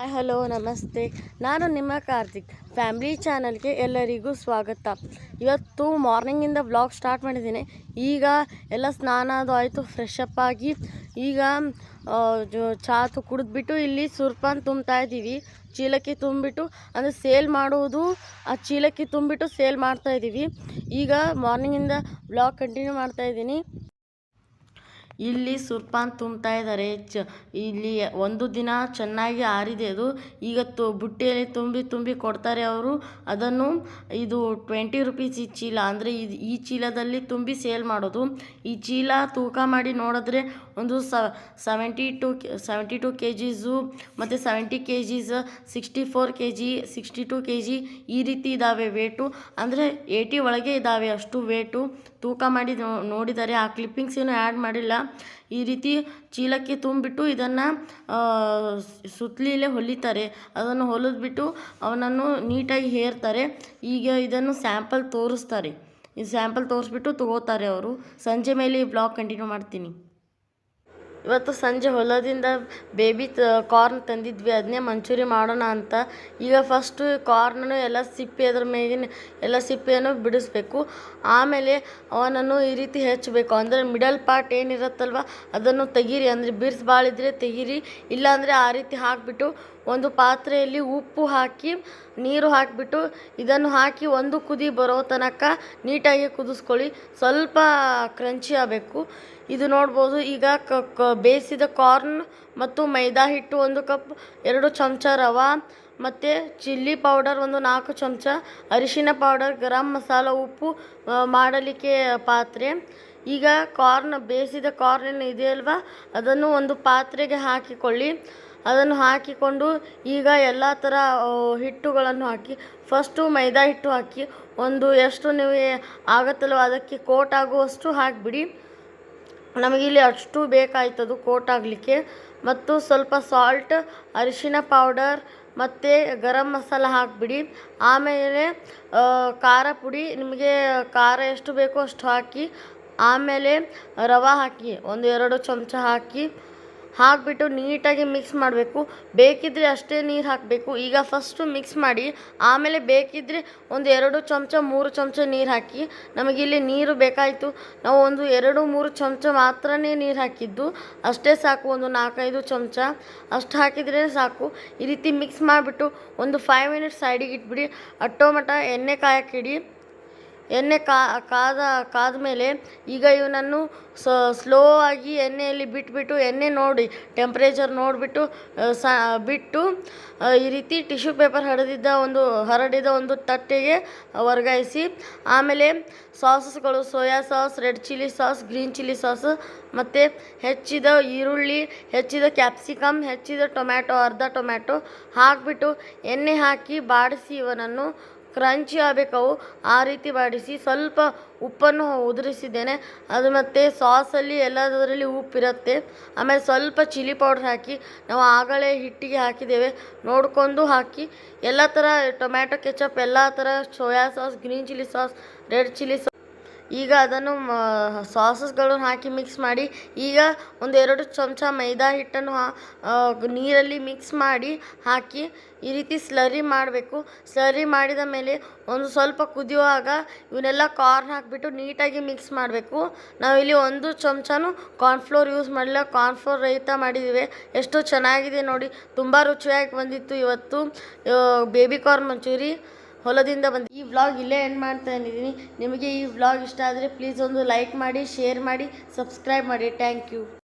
Hi, hello, ನಮಸ್ತೆ. ನಾನು ನಿಮ್ಮ ಕಾರ್ತಿಕ್. ಫ್ಯಾಮ್ಲಿ ಚಾನಲ್ಗೆ ಎಲ್ಲರಿಗೂ ಸ್ವಾಗತ. ಇವತ್ತು ಮಾರ್ನಿಂಗಿಂದ ವ್ಲಾಗ್ ಸ್ಟಾರ್ಟ್ ಮಾಡಿದ್ದೀನಿ. ಈಗ ಎಲ್ಲ ಸ್ನಾನ ಅದು ಆಯಿತು ಫ್ರೆಶ್ ಅಪ್ ಆಗಿ. ಈಗ ಚಾತು ಕುಡಿದ್ಬಿಟ್ಟು ಇಲ್ಲಿ ಸುರ್ಪಾನ್ ತುಂಬ್ತಾ ಇದ್ದೀವಿ. ಚೀಲಕ್ಕೆ ತುಂಬಿಟ್ಟು, ಅಂದರೆ ಸೇಲ್ ಮಾಡುವುದು ಆ ಚೀಲಕ್ಕೆ ತುಂಬಿಟ್ಟು ಸೇಲ್ ಮಾಡ್ತಾ ಇದ್ದೀವಿ. ಈಗ ಮಾರ್ನಿಂಗಿಂದ ಬ್ಲಾಗ್ ಕಂಟಿನ್ಯೂ ಮಾಡ್ತಾ ಇದ್ದೀನಿ. ಇಲ್ಲಿ ಸುರ್ಪಾನ್ ತುಂಬ್ತಾ ಇದ್ದಾರೆ. ಚ, ಇಲ್ಲಿ ಒಂದು ದಿನ ಚೆನ್ನಾಗಿ ಆರಿದೆ ಅದು. ಈಗ ತು, ಬುಟ್ಟಿಯಲ್ಲಿ ತುಂಬಿ ತುಂಬಿ ಕೊಡ್ತಾರೆ ಅವರು. ಅದನ್ನು ಇದು ಟ್ವೆಂಟಿ ರುಪೀಸ್ ಈ ಚೀಲ, ಅಂದರೆ ಇದು ಈ ಚೀಲದಲ್ಲಿ ತುಂಬಿ ಸೇಲ್ ಮಾಡೋದು. ಈ ಚೀಲ ತೂಕ ಮಾಡಿ ನೋಡಿದ್ರೆ ಒಂದು seventy two seventy two K Gs ಮತ್ತು seventy K Gs sixty four K G sixty two K G ಈ ರೀತಿ ಇದ್ದಾವೆ ವೇಟು ಅಂದರೆ ಏಯ್ಟಿ ಒಳಗೆ ಇದ್ದಾವೆ ಅಷ್ಟು ವೇಟು ತೂಕ ಮಾಡಿ ನೋಡಿದ್ದಾರೆ ಆ ಕ್ಲಿಪ್ಪಿಂಗ್ಸ್ ಏನು ಆ್ಯಡ್ ಮಾಡಿಲ್ಲ. ಈ ರೀತಿ ಚೀಲಕ್ಕೆ ತುಂಬಿಟ್ಟು ಇದನ್ನು ಸುತ್ತಲೀಲೇ ಹೊಲಿತಾರೆ. ಅದನ್ನು ಹೊಲಿದ್ಬಿಟ್ಟು ಅವನನ್ನು ನೀಟಾಗಿ ಹೇರ್ತಾರೆ. ಈಗ ಇದನ್ನು ಸ್ಯಾಂಪಲ್ ತೋರಿಸ್ತಾರೆ. ಈ ಸ್ಯಾಂಪಲ್ ತೋರಿಸ್ಬಿಟ್ಟು ತಗೋತಾರೆ ಅವರು. ಸಂಜೆ ಮೇಲೆ ಈ ಬ್ಲಾಗ್ ಕಂಟಿನ್ಯೂ ಮಾಡ್ತೀನಿ. ಇವತ್ತು ಸಂಜೆ ಹೊಲದಿಂದ ಬೇಬಿ ತ ಕಾರ್ನ್ ತಂದಿದ್ವಿ ಅದನ್ನೇ ಮಂಚೂರಿ ಮಾಡೋಣ ಅಂತ. ಈಗ ಫಸ್ಟು ಕಾರ್ನನ್ನು ಎಲ್ಲ ಸಿಪ್ಪೆ ಅದ್ರ ಮೇಗಿನ ಎಲ್ಲ ಸಿಪ್ಪೆಯನ್ನು ಬಿಡಿಸ್ಬೇಕು. ಆಮೇಲೆ ಅವನನ್ನು ಈ ರೀತಿ ಹೆಚ್ಚಬೇಕು. ಅಂದರೆ ಮಿಡಲ್ ಪಾರ್ಟ್ ಏನಿರುತ್ತಲ್ವ, ಅದನ್ನು ತೆಗೀರಿ. ಅಂದರೆ ಬಿರ್ಸ್ ಭಾಳ ಇದ್ದರೆ ತೆಗೀರಿ, ಇಲ್ಲಾಂದರೆ ಆ ರೀತಿ ಹಾಕಿಬಿಟ್ಟು ಒಂದು ಪಾತ್ರೆಯಲ್ಲಿ ಉಪ್ಪು ಹಾಕಿ, ನೀರು ಹಾಕಿಬಿಟ್ಟು ಇದನ್ನು ಹಾಕಿ ಒಂದು ಕುದಿ ಬರೋ ತನಕ ನೀಟಾಗಿ ಕುದಿಸ್ಕೊಳ್ಳಿ. ಸ್ವಲ್ಪ ಕ್ರಂಚಿ ಆಗಬೇಕು. ಇದು ನೋಡ್ಬೋದು, ಈಗ ಕ ಕ, ಬೇಯಿಸಿದ ಕಾರ್ನ್ ಮತ್ತು ಮೈದಾ ಹಿಟ್ಟು ಒಂದು ಕಪ್, ಎರಡು ಚಮಚ ರವ ಮತ್ತು ಚಿಲ್ಲಿ ಪೌಡರ್ ಒಂದು ನಾಲ್ಕು ಚಮಚ, ಅರಿಶಿನ ಪೌಡರ್, ಗರಂ ಮಸಾಲ ಉಪ್ಪು ಮಾಡಲಿಕ್ಕೆ ಪಾತ್ರೆ. ಈಗ ಕಾರ್ನ್, ಬೇಯಿಸಿದ ಕಾರ್ನ್ ಇದೆಯಲ್ವ? ಅದನ್ನು ಒಂದು ಪಾತ್ರೆಗೆ ಹಾಕಿಕೊಳ್ಳಿ. ಅದನ್ನು ಹಾಕಿಕೊಂಡು ಈಗ ಎಲ್ಲ ಥರ ಹಿಟ್ಟುಗಳನ್ನು ಹಾಕಿ, ಫಸ್ಟು ಮೈದಾ ಹಿಟ್ಟು ಹಾಕಿ, ಒಂದು ಎಷ್ಟು ನೀವು ಆಗುತ್ತಲ್ವ ಅದಕ್ಕೆ ಕೋಟ್ ಆಗುವಷ್ಟು ಹಾಕಿಬಿಡಿ. ನಮಗಿಲ್ಲಿ ಅಷ್ಟು ಬೇಕಾಯ್ತದು ಕೋಟ್ ಆಗಲಿಕ್ಕೆ. ಮತ್ತು ಸ್ವಲ್ಪ ಸಾಲ್ಟ್, ಅರಿಶಿನ ಪೌಡರ್, ಮತ್ತು ಗರಂ ಮಸಾಲ ಹಾಕಿಬಿಡಿ. ಆಮೇಲೆ ಖಾರ ಪುಡಿ, ನಿಮಗೆ ಖಾರ ಎಷ್ಟು ಬೇಕೋ ಅಷ್ಟು ಹಾಕಿ, ಆಮೇಲೆ ರವೆ ಹಾಕಿ, ಒಂದು ಎರಡು ಚಮಚ ಹಾಕಿ ಹಾಕಿಬಿಟ್ಟು ನೀಟಾಗಿ ಮಿಕ್ಸ್ ಮಾಡಬೇಕು. ಬೇಕಿದ್ದರೆ ಅಷ್ಟೇ ನೀರು ಹಾಕಬೇಕು. ಈಗ ಫಸ್ಟು ಮಿಕ್ಸ್ ಮಾಡಿ, ಆಮೇಲೆ ಬೇಕಿದ್ದರೆ ಒಂದು ಎರಡು ಚಮಚ, ಮೂರು ಚಮಚ ನೀರು ಹಾಕಿ ನಮಗಿಲ್ಲಿ ನೀರು ಬೇಕಾಯಿತು. ನಾವು ಒಂದು ಎರಡು, ಮೂರು ಚಮಚ ಮಾತ್ರನೇ ನೀರು ಹಾಕಿದ್ದು. ಅಷ್ಟೇ ಸಾಕು, ಒಂದು ನಾಲ್ಕೈದು ಚಮಚ. ಅಷ್ಟು ಹಾಕಿದರೆ ಸಾಕು. ಈ ರೀತಿ ಮಿಕ್ಸ್ ಮಾಡಿಬಿಟ್ಟು ಒಂದು ಫೈವ್ ಮಿನಿಟ್ಸ್ ಸೈಡಿಗೆ ಇಟ್ಬಿಡಿ. ಅಟ್ಟೋ ಮಟ ಎಣ್ಣೆ ಕಾಯಕ್ಕಿಡಿ ಎಣ್ಣೆ ಕಾದ ಕಾದ ಮೇಲೆ ಈಗ ಇವನನ್ನು ಸ್ಲೋ ಆಗಿ ಎಣ್ಣೆಯಲ್ಲಿ ಬಿಟ್ಬಿಟ್ಟು, ಎಣ್ಣೆ ನೋಡಿ ಟೆಂಪ್ರೇಚರ್ ನೋಡಿಬಿಟ್ಟು ಸ, ಬಿಟ್ಟು ಈ ರೀತಿ ಟಿಶ್ಯೂ ಪೇಪರ್ ಹರಿದಿದ್ದ ಒಂದು, ಹರಡಿದ ಒಂದು ತಟ್ಟೆಗೆ ವರ್ಗಾಯಿಸಿ, ಆಮೇಲೆ ಸಾಸಸ್ಗಳು, soya sauce, red chilli sauce, green chilli sauce, ಮತ್ತು ಹೆಚ್ಚಿದ ಈರುಳ್ಳಿ, ಹೆಚ್ಚಿದ ಕ್ಯಾಪ್ಸಿಕಮ್ ಹೆಚ್ಚಿದ ಟೊಮ್ಯಾಟೊ, ಅರ್ಧ ಟೊಮ್ಯಾಟೊ ಹಾಕಿಬಿಟ್ಟು ಎಣ್ಣೆ ಹಾಕಿ ಬಾಡಿಸಿ ಇವನನ್ನು ಕ್ರಂಚಿ ಆಗಬೇಕವು ಆ ರೀತಿ ಬಾಡಿಸಿ ಸ್ವಲ್ಪ ಉಪ್ಪನ್ನು ಉದುರಿಸಿದ್ದೇನೆ. ಅದು ಮತ್ತು ಸಾಸಲ್ಲಿ ಎಲ್ಲದರಲ್ಲಿ ಉಪ್ಪಿರುತ್ತೆ. ಆಮೇಲೆ ಸ್ವಲ್ಪ ಚಿಲ್ಲಿ ಪೌಡ್ರ್ ಹಾಕಿ ನಾವು ಆಗಲೇ ಹಿಟ್ಟಿಗೆ ಹಾಕಿದ್ದೇವೆ. ನೋಡಿಕೊಂಡು ಹಾಕಿ. ಎಲ್ಲ ಥರ ಟೊಮ್ಯಾಟೊ ಕೆಚಪ್, ಎಲ್ಲ ಥರ soya sauce, green chilli sauce, red chilli sauce ಈಗ ಅದನ್ನು ಸಾಸಸ್ಗಳನ್ನು ಹಾಕಿ ಮಿಕ್ಸ್ ಮಾಡಿ, ಈಗ ಒಂದು ಎರಡು ಚಮಚ ಮೈದಾ ಹಿಟ್ಟನ್ನು ನೀರಲ್ಲಿ ಮಿಕ್ಸ್ ಮಾಡಿ ಹಾಕಿ ಈ ರೀತಿ ಸ್ಲರಿ ಮಾಡಬೇಕು. ಸ್ಲರಿ ಮಾಡಿದ ಮೇಲೆ ಒಂದು ಸ್ವಲ್ಪ ಕುದಿಯುವಾಗ ಇವನ್ನೆಲ್ಲ ಕಾರ್ನ್ ಹಾಕಿಬಿಟ್ಟು ನೀಟಾಗಿ ಮಿಕ್ಸ್ ಮಾಡಬೇಕು. ನಾವಿಲ್ಲಿ ಒಂದು ಚಮಚನೂ ಕಾರ್ನ್ಫ್ಲೋರ್ ಯೂಸ್ ಮಾಡಿಲ್ಲ ಕಾರ್ನ್ಫ್ಲೋರ್ ರಹಿತ ಮಾಡಿದ್ದೀವಿ. ಎಷ್ಟು ಚೆನ್ನಾಗಿದೆ ನೋಡಿ. ತುಂಬ ರುಚಿಯಾಗಿ ಬಂದಿತ್ತು ಇವತ್ತು. Baby corn manchurian. ಹೊಲದಿಂದ ಬಂದು ಈ ವ್ಲಾಗ್ ಇಲ್ಲೇ ಎಂಡ್ ಮಾಡ್ತಾ ಇದ್ದೀನಿ. ನಿಮಗೆ ಈ ವ್ಲಾಗ್ ಇಷ್ಟ ಆದರೆ ಪ್ಲೀಸ್ ಒಂದು ಲೈಕ್ ಮಾಡಿ ಶೇರ್ ಮಾಡಿ ಸಬ್ಸ್ಕ್ರೈಬ್ ಮಾಡಿ. Thank you